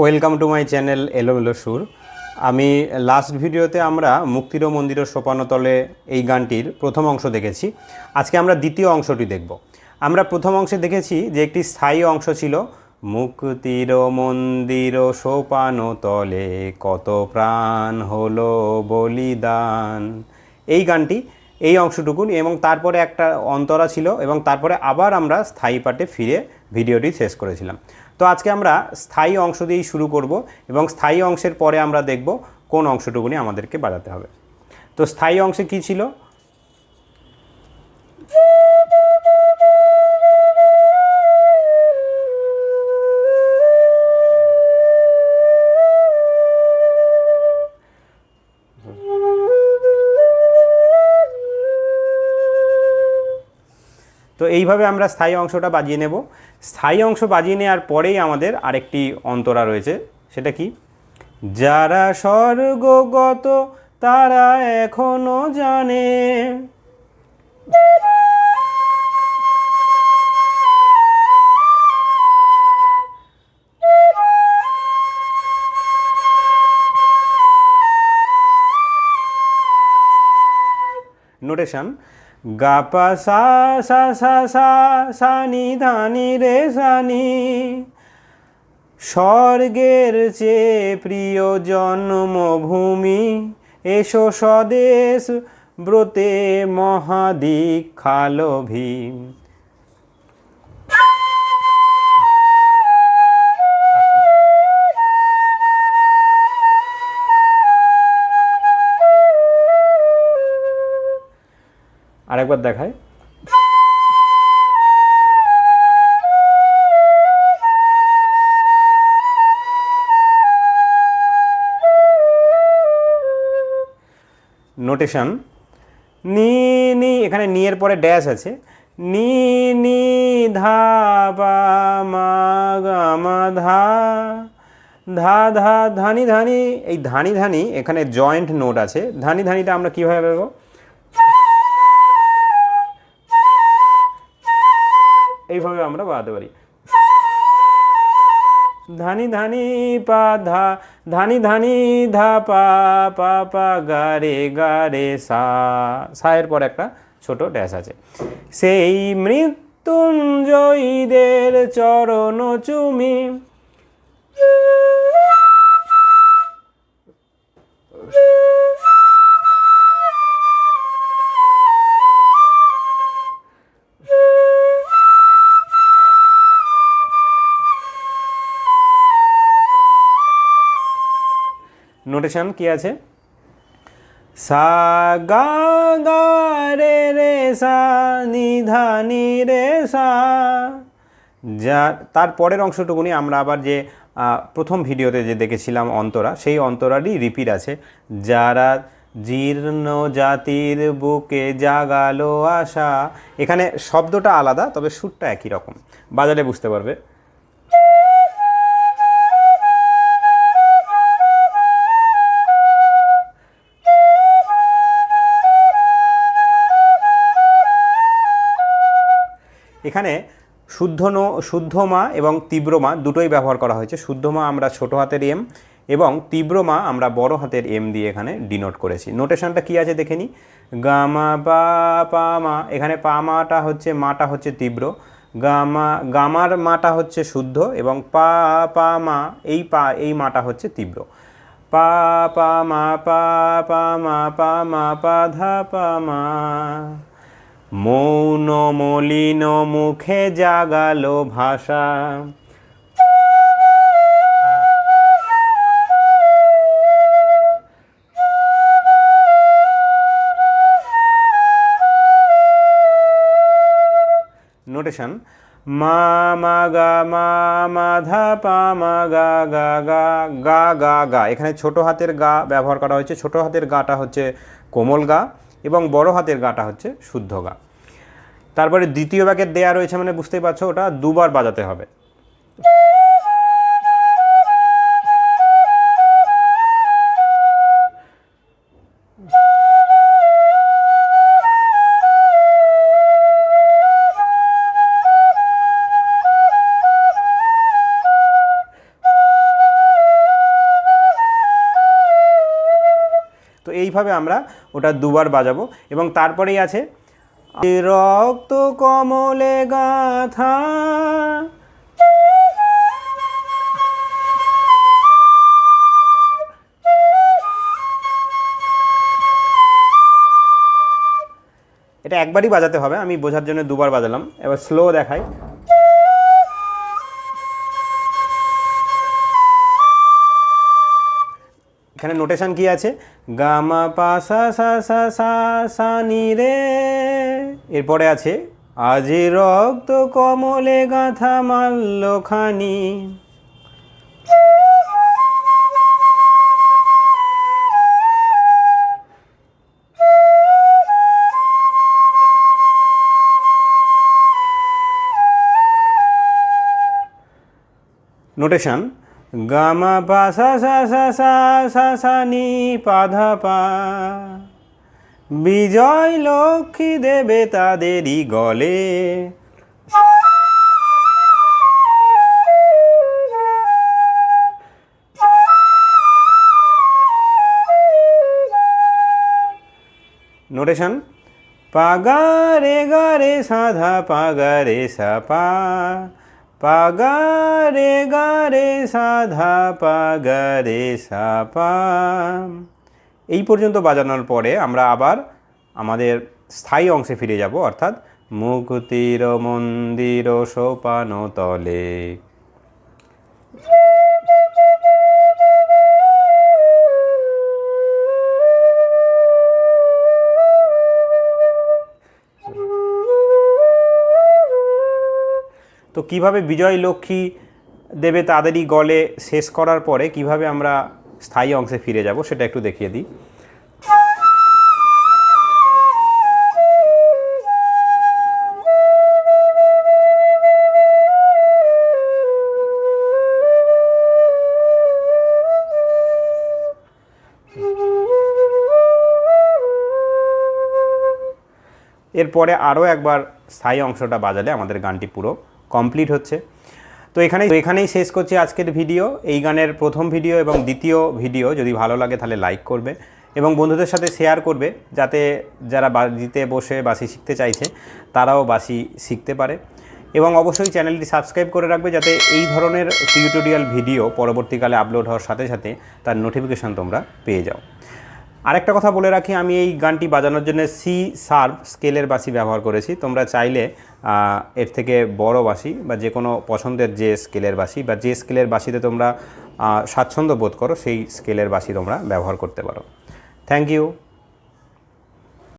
Welcome to my channel এলোমেলো সুর। আমি লাস্ট ভিডিওতে আমরা মুক্তির মন্দির সোপানতলে এই গানটির প্রথম অংশ দেখেছি। আজকে আমরা দ্বিতীয় অংশটি দেখব। আমরা প্রথম অংশে দেখেছি যে একটি স্থায়ী অংশ ছিল, মুক্তির মন্দির সোপানতলে কত প্রাণ হলো বলিদান। এই গানটি, এই অংশটুকুন এবং তারপরে একটা অন্তরা ছিল এবং তারপরে আবার আমরা স্থায়ী পাঠে ফিরে ভিডিওটি শেষ করেছিলাম। তো আজকে আমরা স্থায়ী অংশ দিয়েই শুরু করব এবং স্থায়ী অংশের পরে আমরা দেখব কোন অংশটুকুনি আমাদেরকে বাজাতে হবে। তো স্থায়ী অংশে কী ছিল? তো এইভাবে আমরা স্থায়ী অংশটা বাজিয়ে নেব। স্থায়ী অংশ বাজিয়ে নেওয়ার পরেই আমাদের আরেকটি অন্তরা রয়েছে, সেটা কি? যারা স্বর্গগত তারা এখনও জানে। নোটেশন গা পা সা সা সা সা সানি ধানি রে সানি। স্বর্গের চেয়ে প্রিয় জন্মভূমি, এসো স্বদেশ ব্রতে মহাদীক্ষালো ভীম আরেকবার দেখায় নোটেশন নি নি, এখানে নি এর পরে ড্যাশ আছে। নি নি, ধা বা মা, গা, মা, ধা ধা ধা, ধানি ধানি, এই ধানি ধানি, এখানে জয়েন্ট নোট আছে। ধানি, ধানিটা আমরা কীভাবে পাবো এইভাবে আমরা বাড়াতে পারি। ধানি ধানি পা ধা, ধানি ধানি ধা পা পা পা গা রে গা রে সা সায়ের পর একটা ছোট ড্যাশ আছে। সেই মৃত্যুঞ্জয়ীদের চরণ চুমি। নোটেশন কি আছে? সা গা গা রে রে সা নি ধা নি রে সা যা, তার পরের অংশটুকুনি আমরা আবার যে প্রথম ভিডিওতে যে দেখেছিলাম অন্তরা, সেই অন্তরারই রিপিট আছে। যারা জীর্ণ জাতির বুকে জাগালো আশা। এখানে শব্দটা আলাদা, তবে সুরটা একই রকম। বাজালে বুঝতে পারবে। এখানে শুদ্ধ নো শুদ্ধ মা এবং তীব্র মা দুটোই ব্যবহার করা হয়েছে। শুদ্ধ মা আমরা ছোট হাতের এম এবং তীব্র মা আমরা বড় হাতের এম দিয়ে এখানে ডিনোট করেছি। নোটেশনটা কি আছে দেখে গামা, পা পা, মা। এখানে পা, মাটা হচ্ছে মাটা হচ্ছে তীব্র। গামা, গামার মাটা হচ্ছে শুদ্ধ এবং পা পা, মা, এই পা, এই মাটা হচ্ছে তীব্র। পা পা, মা, পা পা, মা পা মা, পা, ধা, পা, মা। মৌন মলিন মুখে জাগালো ভাষা। নোটেশন মা মা, গা, মা মা, ধা, পা, মা, গা গা গা গা গা গা। এখানে ছোট হাতের গা ব্যবহার করা হয়েছে। ছোট হাতের গাটা হচ্ছে কোমল গা। এবং বড় হাতের গাটা হচ্ছে শুদ্ধ গা। তারপরে দ্বিতীয় ব্যাগের দেয়া রয়েছে মানে বুঝতেই পারছ ওটা দুবার বাজাতে হবে। এইভাবে আমরা ওটা দুবার বাজাবো এবং তারপরেই আছে রক্ত কমলে গাথা। এটা একবারই বাজাতে হবে, আমি বোঝার জন্য দুবার বাজালাম। এবার স্লো দেখাই। এখানে নোটেশন কি আছে? গামা পা সা সা সা সা সা নি রে। এরপরে আছে, আজি রক্ত কমলে গাথা মাল্যখানি নোটেশন গামা পা সা সা সা সা সা সা নি পাধা পা। বিজয় লক্ষ্মী দেবে তাদেরই গলে। নোটেশন। পাগারে গারে সাধা পাগারে সাপা। পাগারে গারে সাধা, পাগারে সাপা। এই পর্যন্ত বাজানোর পরে আমরা আবার আমাদের স্থায়ী অংশে ফিরে যাব, অর্থাৎ মুকুতির মন্দির সোপান তলে তো কীভাবে বিজয় লক্ষ্মী দেবে তাদেরই গলে শেষ করার পরে কীভাবে আমরা স্থায়ী অংশে ফিরে যাব সেটা একটু দেখিয়ে দিই। এরপরে আরও একবার স্থায়ী অংশটা বাজালে আমাদের গানটি পুরো। কমপ্লিট হচ্ছে। তো এখানে এখানেই শেষ করছি আজকের ভিডিও। এই গানের প্রথম ভিডিও এবং দ্বিতীয় ভিডিও যদি ভালো লাগে তাহলে লাইক করবে এবং বন্ধুদের সাথে শেয়ার করবে যাতে যারা বাজিতে বসে বাসি শিখতে চাইছে তারাও বাসি শিখতে পারে। এবং অবশ্যই চ্যানেলটি সাবস্ক্রাইব করে রাখবে যাতে এই ধরনের টিউটোরিয়াল ভিডিও পরবর্তীকালে আপলোড হওয়ার সাথে সাথে তার নোটিফিকেশান তোমরা পেয়ে যাও। আরেকটা কথা বলে রাখি, আমি এই গানটি বাজানোর জন্য সি সার্ভ স্কেলের বাসি ব্যবহার করেছি। তোমরা চাইলে এর থেকে বড় বাসি বা যে কোনো পছন্দের যে স্কেলের বাসি বা যে স্কেলের বাসিতে তোমরা স্বাচ্ছন্দ্য বোধ করো, সেই স্কেলের বাসি তোমরা ব্যবহার করতে পারো। Thank you